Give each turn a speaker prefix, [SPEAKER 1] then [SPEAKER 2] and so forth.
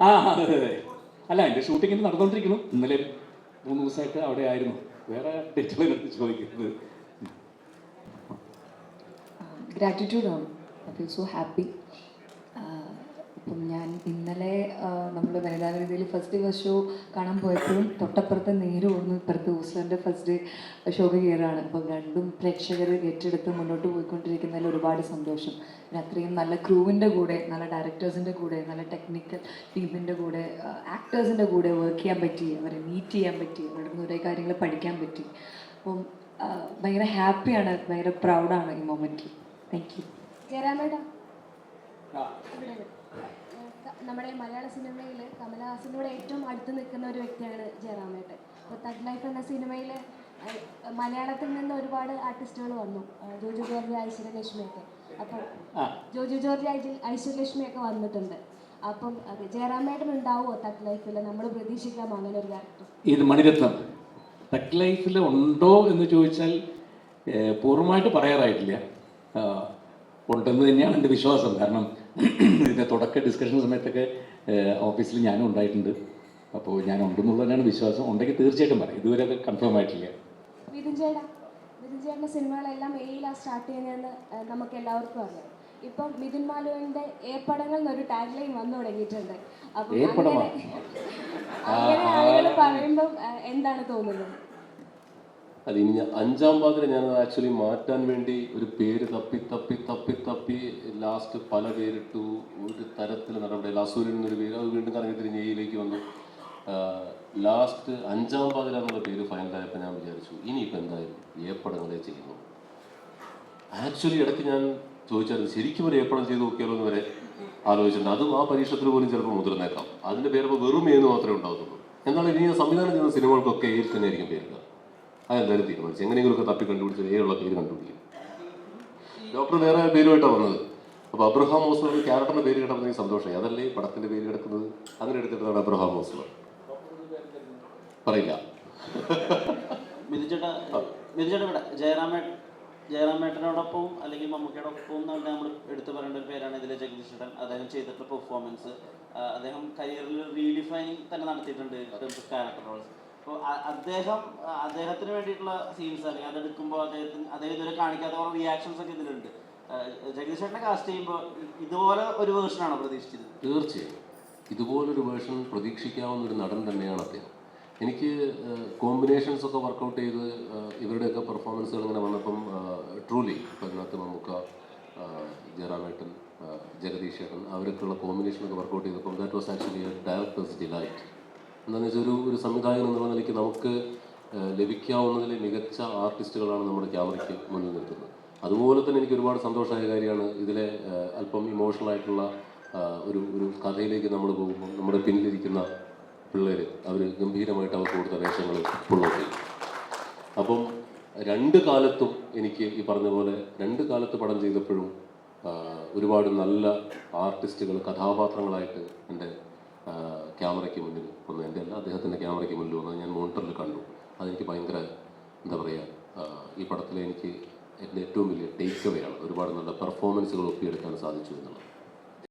[SPEAKER 1] ആ അതെ അതെ. അല്ല എന്റെ ഷൂട്ടിങ്ങിന് നടന്നുകൊണ്ടിരിക്കുന്നു ഇന്നലെ മൂന്ന് ദിവസമായിട്ട് അവിടെ ആയിരുന്നു. വേറെ ഡേറ്റുകൾ ചോദിക്കുന്നത്
[SPEAKER 2] ഗ്രാറ്റിറ്റ്യൂഡാണ് ഐ ഫീൽ സോ ഹാപ്പി ഞാൻ ഇന്നലെ നമ്മൾ വനിതാ വേദിയിൽ ഫസ്റ്റ് ഡേ ഫസ്റ്റ് ഷോ കാണാൻ പോയപ്പോഴും തൊട്ടപ്പുറത്തെ നേരെ ഓടുന്നു ഇപ്പുറത്ത് ഊസ്ലറിന്റെ ഫസ്റ്റ് ഡേ ഷോക്ക് കയറാണ് അപ്പം രണ്ടും പ്രേക്ഷകർ ഏറ്റെടുത്ത് മുന്നോട്ട് പോയിക്കൊണ്ടിരിക്കുന്നതിൽ ഒരുപാട് സന്തോഷം. പിന്നെ അത്രയും നല്ല ക്രൂവിന്റെ കൂടെ നല്ല ഡയറക്ടേഴ്സിന്റെ കൂടെ നല്ല ടെക്നിക്കൽ ടീമിന്റെ കൂടെ ആക്ടേഴ്സിന്റെ കൂടെ വർക്ക് ചെയ്യാൻ പറ്റി അവരെ മീറ്റ് ചെയ്യാൻ പറ്റി അവരുടെ നിന്ന് കുറേ കാര്യങ്ങൾ പഠിക്കാൻ പറ്റി. അപ്പം ഭയങ്കര ഹാപ്പിയാണ് ഭയങ്കര പ്രൗഡാണ് ഈ മൊമെന്റിൽ താങ്ക് യു.
[SPEAKER 3] ഏഹ് നമ്മുടെ മലയാള സിനിമയിൽ കമലഹാസനോട് ഏറ്റവും അടുത്ത് നിൽക്കുന്ന ഒരു വ്യക്തിയാണ് ജയറാമേട്ടൻ. അപ്പോൾ തഗ് ലൈഫ് എന്ന സിനിമയിൽ മലയാളത്തിൽ നിന്ന് ഒരുപാട് ആർട്ടിസ്റ്റുകൾ വന്നു. ജോജു ജോർജ് ഐശ്വര്യലക്ഷ്മിയൊക്കെ അപ്പോൾ ജോജു ജോർജ് ഐശ്വ- ഐശ്വര്യലക്ഷ്മിയൊക്കെ വന്നിട്ടുണ്ട്. അപ്പം ജയറാമേട്ടൻ ഉണ്ടാവുമോ തഗ് ലൈഫിൽ നമ്മൾ പ്രതീക്ഷിക്കാം അങ്ങനെ ഒരു ക്യാരക്ടർ.
[SPEAKER 1] ഇത് മണിരത്നം. ടെക് ലൈഫിൽ ഉണ്ടോ എന്ന് ചോദിച്ചാൽ പൂർണമായിട്ട് പറയാറായിട്ടില്ല. ഉണ്ടെന്ന് തന്നെയാണ് എന്റെ വിശ്വാസം. കാരണം ഇതിന്റെ തുടക്ക ഡിസ്കഷൻ സമയത്തൊക്കെ ഓഫീസിൽ ഞാനും ഉണ്ടായിട്ടുണ്ട്. അപ്പോൾ ഞാൻ ഉണ്ടെന്നുള്ളത് തന്നെയാണ് വിശ്വാസം. ഉണ്ടെങ്കിൽ തീർച്ചയായിട്ടും പറയാം. ഇതുവരെ അത് കൺഫേം ആയിട്ടില്ല.
[SPEAKER 3] വിധിൻ ചേട്ടാ സിനിമകളെല്ലാം മെയിലാണ് സ്റ്റാർട്ട് ചെയ്യുന്നതെന്ന് നമുക്ക് എല്ലാവർക്കും അറിയാം. ഇപ്പം മിഥുൻ മാലുവിന്റെ ഏപ്പടങ്ങൾ എന്നൊരു ടാഗ് ലൈൻ വന്നു തുടങ്ങിയിട്ടുണ്ട്. അപ്പം അങ്ങനെ ആളുകൾ പറയുമ്പം എന്താണ് തോന്നുന്നത്?
[SPEAKER 4] അത് ഇനി അഞ്ചാം പാതിര ഞാൻ ആക്ച്വലി മാറ്റാൻ വേണ്ടി ഒരു പേര് തപ്പി തപ്പി തപ്പി തപ്പി ലാസ്റ്റ് പല പേരിട്ടു. ഒരു തരത്തിൽ നടപടി. അസൂര്യൻ എന്നൊരു പേര്. അത് വീണ്ടും കറങ്ങി തിരിഞ്ഞ് എയിലേക്ക് വന്നു. ലാസ്റ്റ് അഞ്ചാം പാതിര എന്നുള്ള പേര് ഫൈനലായപ്പോൾ ഞാൻ വിചാരിച്ചു ഇനിയിപ്പോൾ എന്തായാലും ഏപ്പടങ്ങളെ ചെയ്യുന്നു. ആക്ച്വലി ഇടയ്ക്ക് ഞാൻ ചോദിച്ചായിരുന്നു ശരിക്കും ഒരു ഏപ്പടം ചെയ്ത് നോക്കിയാലോ എന്ന് വരെ ആലോചിച്ചിട്ടുണ്ട്. അതും ആ പരീക്ഷത്തിൽ പോലും ചിലപ്പോൾ മുതിർന്നേക്കാം. അതിന്റെ പേരപ്പോൾ വെറും ഏന്ന് മാത്രമേ ഉണ്ടാകത്തുള്ളൂ. എന്നാൽ ഇനി സംവിധാനം ചെയ്യുന്ന സിനിമകൾക്കൊക്കെ ഏൽ തന്നെ ആയിരിക്കും പേരില്ല അതെന്തായാലും തീരുമാനിച്ചു. എങ്ങനെയെങ്കിലുമൊക്കെ തപ്പി കണ്ടുപിടിച്ച് നേരെയുള്ള പേര് കണ്ടുപിടിക്കും. ഡോക്ടർ വേറെ പേരുമായിട്ടാണ് വന്നത്. അപ്പോൾ അബ്രഹാം ഓസ്ലർ ക്യാരക്ടറിന്റെ പേര് കിടക്കുന്ന എനിക്ക് സന്തോഷമായി. അതല്ലേ പടത്തിന്റെ പേര് കിടക്കുന്നത് അങ്ങനെ എടുത്തിട്ടാണ് അബ്രഹാം ഓസ്ലർ പറയില്ല.
[SPEAKER 5] ജയറാമേട്ടനോടൊപ്പം അല്ലെങ്കിൽ മമ്മൂക്കയുടെ ഒപ്പം എന്ന് പറഞ്ഞാൽ നമ്മൾ എടുത്തു പറയേണ്ട ഒരു പേരാണ് ഇതിലെ ജഗദീഷ് അദ്ദേഹം ചെയ്തിട്ടുള്ള പെർഫോമൻസ് അദ്ദേഹം കരിയറിൽ റീഡിഫൈനിങ് തന്നെ നടത്തിയിട്ടുണ്ട് ക്യാരക്ടർ റോൾസ് അപ്പോൾ അദ്ദേഹം അദ്ദേഹത്തിന് വേണ്ടിയിട്ടുള്ള സീൻസ് അല്ലെങ്കിൽ അതെടുക്കുമ്പോൾ അദ്ദേഹത്തിന് അദ്ദേഹം ഇതുവരെ കാണിക്കാത്ത കുറേ റിയാക്ഷൻസ് ഒക്കെ ഇതിലുണ്ട്. ജഗദീഷ് കാസ്റ്റ് ചെയ്യുമ്പോൾ ഇതുപോലെ ഒരു വേർഷനാണോ പ്രതീക്ഷിച്ചത്
[SPEAKER 4] തീർച്ചയായും. ഇതുപോലൊരു വേർഷൻ പ്രതീക്ഷിക്കാവുന്ന ഒരു നടൻ തന്നെയാണ് അദ്ദേഹം. എനിക്ക് കോമ്പിനേഷൻസ് ഒക്കെ വർക്കൗട്ട് ചെയ്ത് ഇവരുടെയൊക്കെ പെർഫോമൻസുകൾ ഇങ്ങനെ വന്നപ്പം ട്രൂലി ഇപ്പം ഇതിനകത്ത് നമുക്ക് ജയറാമേട്ടൻ ജഗദീഷ് ഏട്ടൻ അവരൊക്കെയുള്ള കോമ്പിനേഷനൊക്കെ വർക്കൗട്ട് ചെയ്തപ്പം that was actually directors delight എന്താണെന്ന് വെച്ചാൽ ഒരു ഒരു സംവിധായകൻ എന്നുള്ള നിലയ്ക്ക് നമുക്ക് ലഭിക്കാവുന്നതിൽ മികച്ച ആർട്ടിസ്റ്റുകളാണ് നമ്മുടെ ക്യാമറയ്ക്ക് മുന്നിൽ നിൽക്കുന്നത്. അതുപോലെ തന്നെ എനിക്ക് ഒരുപാട് സന്തോഷമായ കാര്യമാണ് ഇതിലെ അല്പം ഇമോഷണൽ ആയിട്ടുള്ള ഒരു ഒരു കഥയിലേക്ക് നമ്മൾ പോകുമ്പോൾ നമ്മുടെ പിന്നിലിരിക്കുന്ന പിള്ളേർ അവർ ഗംഭീരമായിട്ട് അവർക്ക് കൊടുത്ത വേഷങ്ങൾ പുള്ളോട്ട് അപ്പം രണ്ട് കാലത്തും എനിക്ക് ഈ പറഞ്ഞ പോലെ രണ്ട് കാലത്ത് പടം ചെയ്തപ്പോഴും ഒരുപാട് നല്ല ആർട്ടിസ്റ്റുകൾ കഥാപാത്രങ്ങളായിട്ട് എന്റെ ക്യാമറയ്ക്ക് മുന്നിൽ വന്നു എന്റെ അല്ല അദ്ദേഹത്തിന്റെ ക്യാമറയ്ക്ക് മുന്നിൽ വന്നത് ഞാൻ മോണിറ്ററിൽ കണ്ടു. അതെനിക്ക് ഭയങ്കര എന്താ പറയുക ഈ പടത്തിലെ എനിക്ക് എന്റെ ഏറ്റവും വലിയ ടേക്ക് അവേ ആണ് ഒരുപാട് നല്ല പെർഫോമൻസുകൾ ഒപ്പിയെടുക്കാൻ സാധിച്ചു എന്നുള്ളത്.